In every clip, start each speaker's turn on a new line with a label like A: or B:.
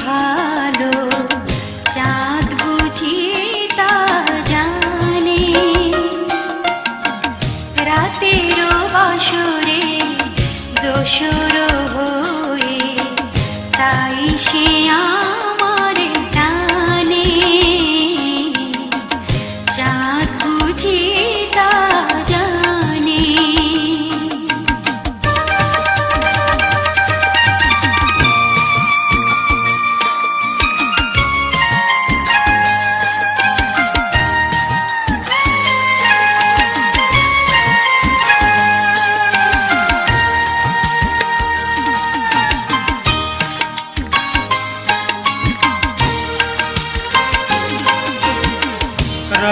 A: ভালো চাঁদ বুঝি তা জানে। রাতেরও বাসরে দোসর হয়ে তাই সে আমার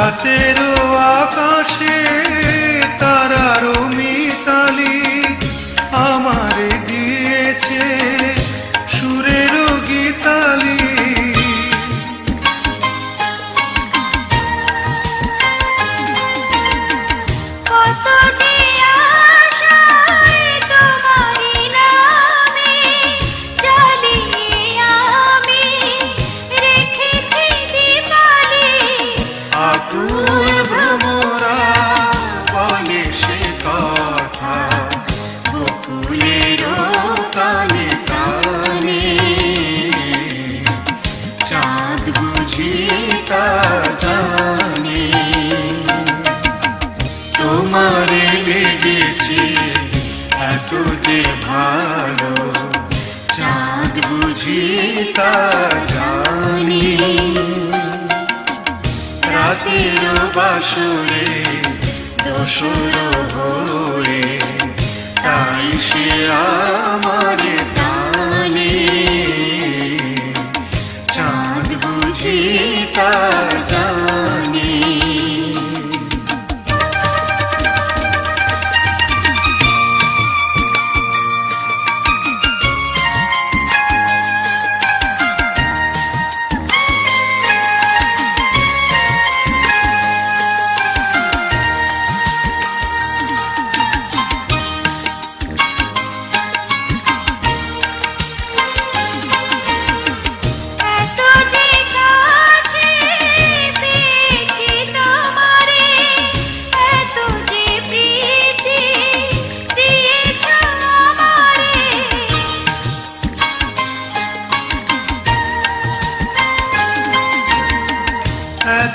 B: রাতেরও বুঝি তা জানি। রাতের বাসরে দোসর হরে তাই সে আমার